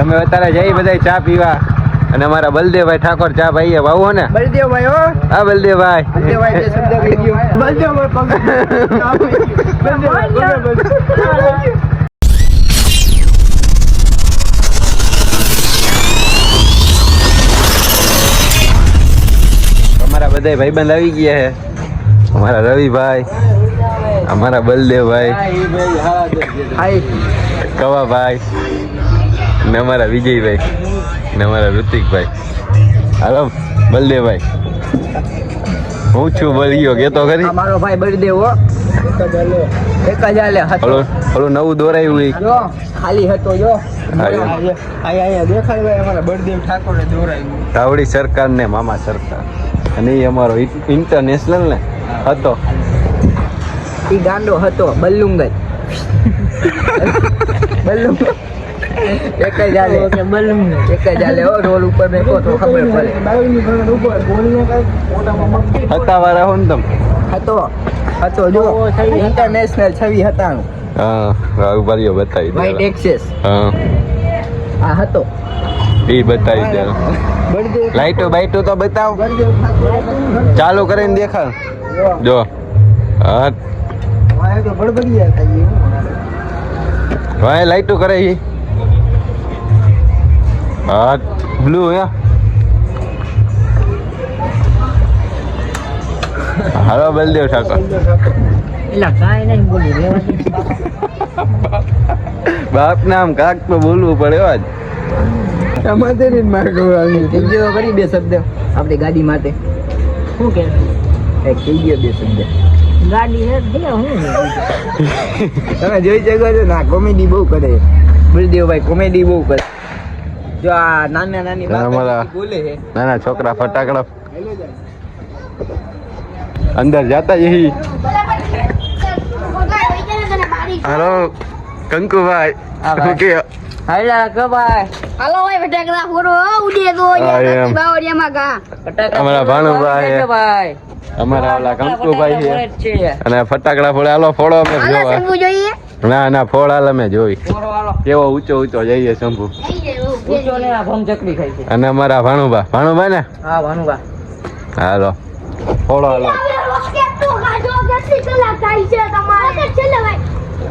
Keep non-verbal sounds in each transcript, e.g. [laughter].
અમે અત્યારે જઈ બધા ચા પીવા. અને અમારા બલદેવભાઈ ઠાકોર ચા ભાઈ વાવો ને? બળદેવભાઈ હો. હા બલદેવભાઈ. બળદેવભાઈ બે શબ્દ કહી ગયો બળદેવભાઈ પગ બળદેવભાઈ અમારા બધા ભાઈબંધ આવી ગયા છે અમારા રવિભાઈ અમારા બલદેવભાઈ. કવાભાઈ. ને અમારા વિજયભાઈ ને અમારા ઋતિકભાઈ. હાલો બલદેવભાઈ. હું છું બલિયો કેતો ખરી? આ મારો ભાઈ બળદેવ હો. એક જ હાલે હતો. હલો નવું દોરાયું. જો ખાલી હતો જો. તાવડી સરકાર ને મામા સરકાર. અને એ અમારો ઇન્ટરનેશનલ ને હતો. એ ગાંડો હતો બલ્લુંગજ બલ્લુંગ [laughs] એક જ હાલે. એક જ હાલે હો રોલ ઉપર મેકો તો ખબર પડે. હતા વાળા હોન ને તમ? હતો. હતો જો ઇન્ટરનેશનલ છવી હતાણું હા રાહુ ભાઈઓ બતાવી દે વાઇટ એક્સેસ હા. આ હતો. એ બતાવી દે લાઈટો બાઈટો તો બતાવ. ચાલુ કરીને દેખાડ. જો. હા. વાય તો બળબડિયા થઈ ભાઈ લાઈટો કરે ઈ હા બ્લુ હે હાલો બલદેવ ઠાકોર એલા કાઈ નહીં બોલી રેવા બાપ નામ કાક તો બોલવું પડે એવા જ માર ગોળાની કહી ગયો કરી બે શબ્દ આપણી ગાડી માટે શું કે એ કહી ગયો બે શબ્દ ગાડી હે હું તમે જોઈ શકો છો ના કોમેડી બહુ કરે બુલદેવભાઈ કોમેડી બહુ કરે જો આ નાના નાની અમારા- બોલે છે. નાના છોકરા ફટાકડા અંદર જાતા જઈ હાલો કંકુભાઈ હા, શું કે? હાલા કબાય હાલો ભાઈ ફટાકડા ફોડો ઉડે તો અમારા ભાણુભાઈ ભાઈ અમારા ઓલા કંકુભાઈ છે છે. અને ફટાકડા ફોડે. હાલો ફોડો અમે જોવા. જોઈએ. ના ના ફળ હાલ અમે જોઈ. કેવો ઊંચો ઊંચો જઈએ શંભુ. ઊંચો ને આ ભમ ચકડી ખાઈ છે. અને અમારા ભાણુબા. ભાણુબા ને? હા ભાણુબા. હાલો. ફોડો હાલો.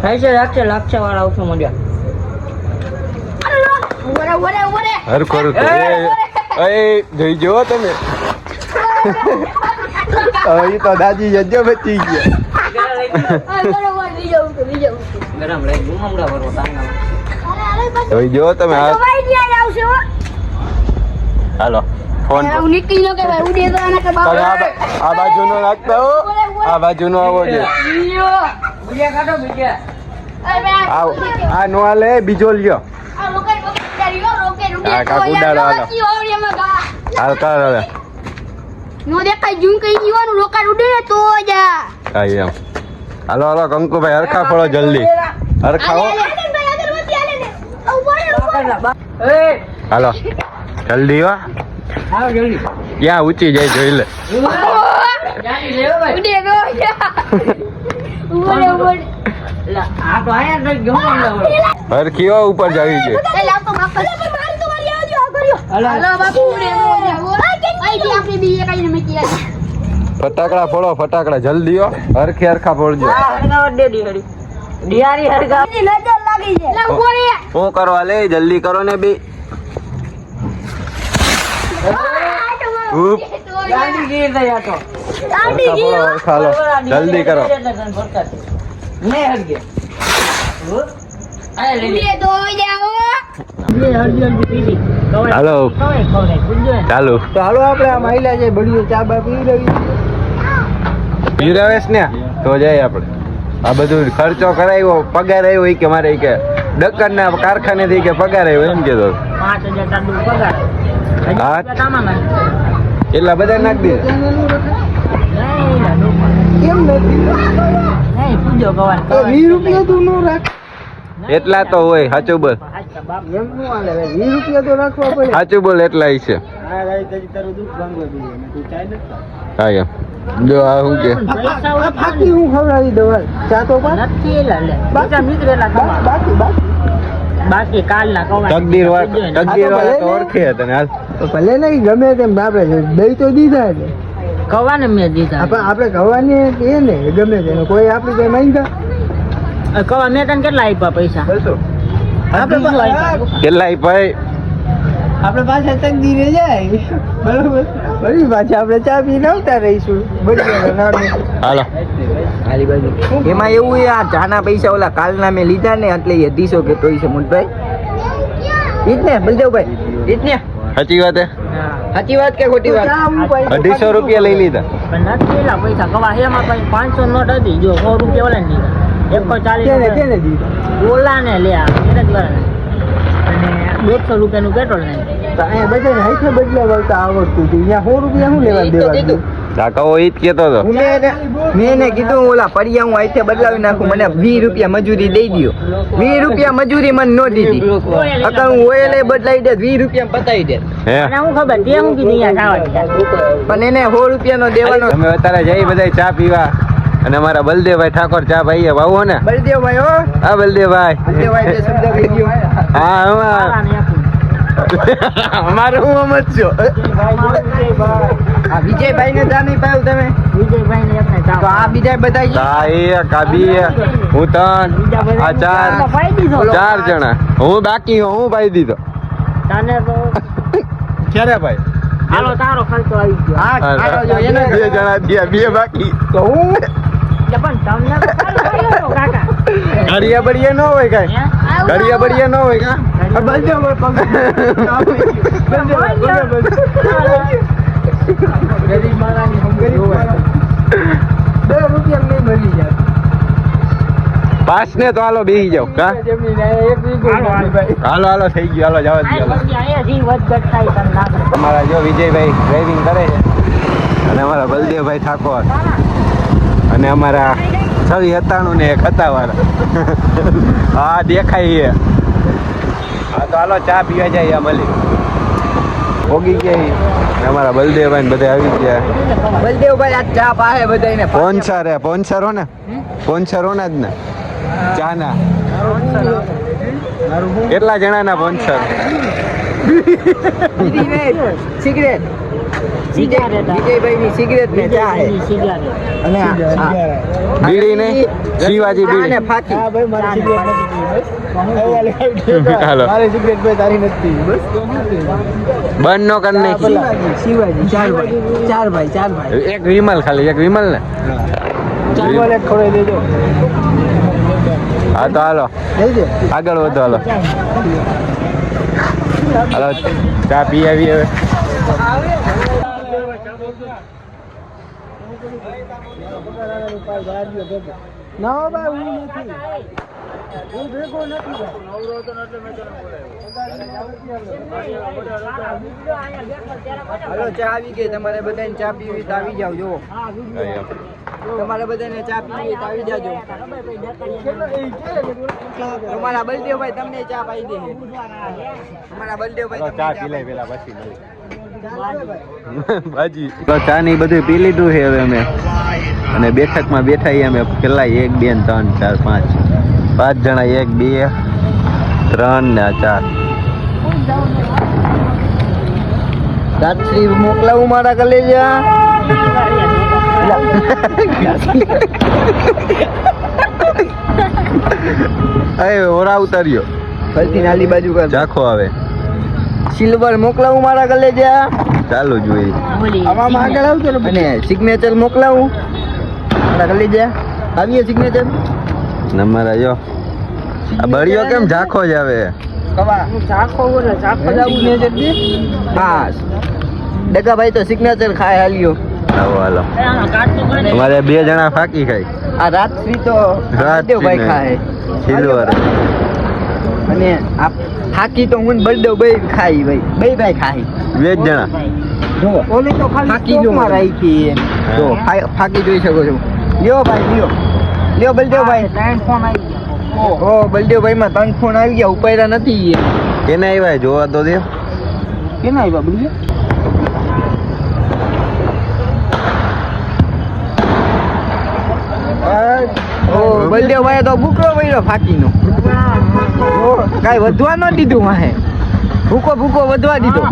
ખાઈ છે રાખશે લાગશે વાળા ઉઠો મંડ્યા હરખો હરખો. એ એ જોઈ તમે. [laughs] હવે ઈ તો દાદી જજો બચી ગયા. ગરમ લઈ ગુમમડા ભરવો તાંગા જોઈ જો તમે હાલો ફોન નો આ બા- આ બાજુનો નાખતા હો. આ આવો છે. બીજા કાઢો બીજા આવ. આ નો હાલે બીજો લ્યો. હા, કાક ઉડાડો, હાલો. હાલ કર હવે નો દેખાય જૂન કઈ જીવાનું રોકાડ ઉડે ને તો જા હા એમ. હાલો હાલો કંકુભાઈ હરખા ફળો જલ્દી. હરખા હો. એ હાલો જલ્દી હો. ક્યાં ઊંચી જાય જોઈ લે. જાની લેવો ભાઈ ઉડે તો જા ઉડે ઉડે લા, આ તો આયા જ ગુમમડા ભરવો હરખી હો ઉપર જવી છે એ લાવ તો બાપા મારી તો મારી આવજો આ કર્યો હાલો. બાપુ આપણે બીજે કઈ ને મેકી આવી ફટાકડા ફોડો ફટાકડા. જલ્દી હો. હરખી હરખા ફોડજો. શું કરવા લે? જલ્દી કરો ને બી. જલ્દી કરો. હાલો. ચાલો. તો હાલો આપણે આ મહિલા છે બળીઓ ચા બા પી રહી પીરાવેશ ને તો જાય આપણે. આ બધું ખર્ચો કરાવ્યો પગાર આવ્યો એ કે મારે કે ડક્કર ના કારખાને થી કે પગાર આવ્યો એમ નાખ. એટલા બધા નાખી દે એટલા તો હોય સાચું બાપ. એમ નું હાલે. વીસ રૂપિયા તો રાખવા પડે. સાચું બોલ એટલા છે. આ રાઈ તારી તારું દુઃખ ભાંગવા દઈએ. તું ચાય નથી હા એમ. જો આ કે? હું ખવડાવી દઉં. હાલ. ચા તો નથી એલા બાકી. બીજા નીકળેલા બાકી બાકી બાકી. કાલના કવા તકદીર વાળા તકદીર વાળા તો ઓળખે તને ભલે નહીં ગમે તેમ બાપરે દઈ તો દીધા ને કવાને મેં દીધા. આપણે આપણે કવાની એ ને ગમે તે કોઈ આપણી કઈ માંગતા કવા મેં તને કેટલા આપ્યા પૈસા? આપણે શું કેટલાય ભાઈ? આપણે પાછા તકદીરે જાય. બરોબર? ફરી પાછા આપણે ચા પી આવતા રહીશું. હાલો. એમાં એવું આ ચાના પૈસા ઓલા કાલના મેં લીધા ને એટલે એ અઢીસો કે તોય છે મુંડભાઈ ઈજ ને બલદેવભાઈ? ઈજ ને સાચી વાત હે? સાચી વાત કે ખોટી વાત? અઢીસો રૂપિયા લઈ લીધા. પણ નથી કેટલા પૈસા. કવા એમાં કઈ પાંચસો નોટ હતી જો સો રૂપિયા ઓલા ને દીધા એકસો ચાલીસ ઓલા ને લે આ ગેરેજ દોઢસો રૂપિયાનું પેટ્રોલ ને. બધાને હાથે બદલાવતા આવડતું હતું. અહીંયા સો રૂપિયા શું લેવા દેવા કાકાઓ ઈ જ કેતો હતો. મેં એને કીધું ઓલા પડિયા હું અહીંથી બદલાવી નાખું મને વીસ રૂપિયા મજૂરી દઈ દ્યો. વીસ રૂપિયા મજૂરી મને નો દીધી. અગર હું ઓઇલ બદલાવી દે વીસ રૂપિયા બતાવી દે. હે? હું ખબર તે હું કીધું પણ એને સો રૂપિયાનો દેવાનો તમે અત્યારે જઈ બધા ચા પીવા. અને અમારા બલદેવભાઈ ઠાકોર ચા ભાઈ ભાવો ને? બલદેવભાઈ હો. હા બલદેવભાઈ. હા અમારે હું છો? આ વિજયભાઈ. ને ચા નહીં પાયું તમે? વિજયભાઈને એકને તો આ બીજા બધા એક આ બે હું ત્રણ આ ચાર ચાર જણા. હું બાકી હું ભાઈ દીધો. તને તો ક્યારે ભાઈ? હાલો તારો ખર્ચો આવી ગયો. હા ખાટો જો એને બે જણા થયા બે બાકી. તો હું? એટલે પણ તમને તો સારું લાગ્યું હતું, કાકા ઘડિયા બળિયા ન હોય કાંઈ. ઘડિયા બળિયા ન હોય કા આ ગરીબ માણસની હમ ગરીબ માણસ. બે રૂપિયા નહીં મળી જાય. પાસ ને તો હાલો બેસી જાવ કા એક વીઘો હાલો, હાલો. થઈ ગયું. હાલો જવા દે. અમારા જો વિજયભાઈ ડ્રાઇવિંગ કરે છે. અને અમારા બલદેવભાઈ ઠાકોર. અને અમારા છવી હતાણું ને એક હતા વાળા હા દેખાય હા તો હાલો ચા પીવા જાય આ મળી ભોગી ગયા અમારા બલદેવભાઈ ને બધા આવી ગયા. બલદેવભાઈ આ ચા પાહે બધાને પોન્સર હે પોન્સર હો ને? પોન્સર હો ને જ ને? ચા ના કેટલા જણાના પોન્સર? [laughs] Cigarette cigarette. વિજયભાઈ ની સિગરેટ. ને બીડી. ને શિવાજી [laughs] હાલો. મારી સિગરેટ ભાઈ તારી નથી બસ. બંધ નો કરી નાખી. શિવાજી શિવાજી ચાર ભાઈ ચાર ભાઈ ચાર ભાઈ એક વિમલ ખાલી એક વિમલ ને. ચાર એક ખોરાઈ દેજો. હા તો હાલો. આગળ વધો હાલો. હાલો ચા પી આવી હવે. ના ભાઈ હું નથી. હું ભેગો નથી હલો ચા આવી ગઈ. તમારે બધાને ચા પીવી તો આવી જાવ જો તમારે બધાને ચા પીવી તો આવી જાજો. તમારા બલદેવભાઈ તમને ચા પાઈ દે તમારા બલદેવભાઈ ચા પી લઈ પેલા પછી. બાજી ચા ની બધું પી લીધું છે હવે અમે. અને બેઠકમાં બેઠા અમે પેલા એક બે ને ત્રણ ચાર પાંચ પાંચ જણા એક બે ત્રણ ને આ ચાર. રાત્રિ મોકલાવું મારા કલેજા? એ ઓરા ઉતાર્યો. ફરતી નાલી બાજુ કર. ચાખો આવે. સિલ્વર મોકલાવું મારા કલેજા? ચાલુ જોઈએ આમાં આગળ આવજો અને સિગ્નેચર મોકલાવું. મારા કલેજા આવીએ સિગ્નેચર નંબર જો આ બળિયો કેમ ઝાખો જ આવે? ડગાભાઈ તો સિગ્નેચર ખાય હાલ્યો. આવો હાલો. અમારે બે જણા ફાકી ખાય. આ રાત્રિ તો રાત ભાઈ ખાય. સિલ્વર. અને આ હાકી તો હું ને બે ખાઈ ભાઈ બે ભાઈ ખાઈ. બે જણા? જો ઓલી તો ખાલી હાકી જો રાખી જો ફા- ફાકી જોઈ શકો છો. લ્યો ભાઈ લ્યો. લ્યો બલદેવભાઈ ત્રણ ફોન આવી ગયા. ઓ બલદેવભાઈ માં ત્રણ ફોન આવી ગયા ઉપાયરા નથી કેને આવ્યા જોવા તો દે. કેને આવ્યા બલદેવ? બલદેવ બલદેવભાઈ તો બુકરો પડ્યો ફાકીનો. કાંઈ વધવા ન દીધું માહે. ભૂકો ભૂકો વધવા દીધો.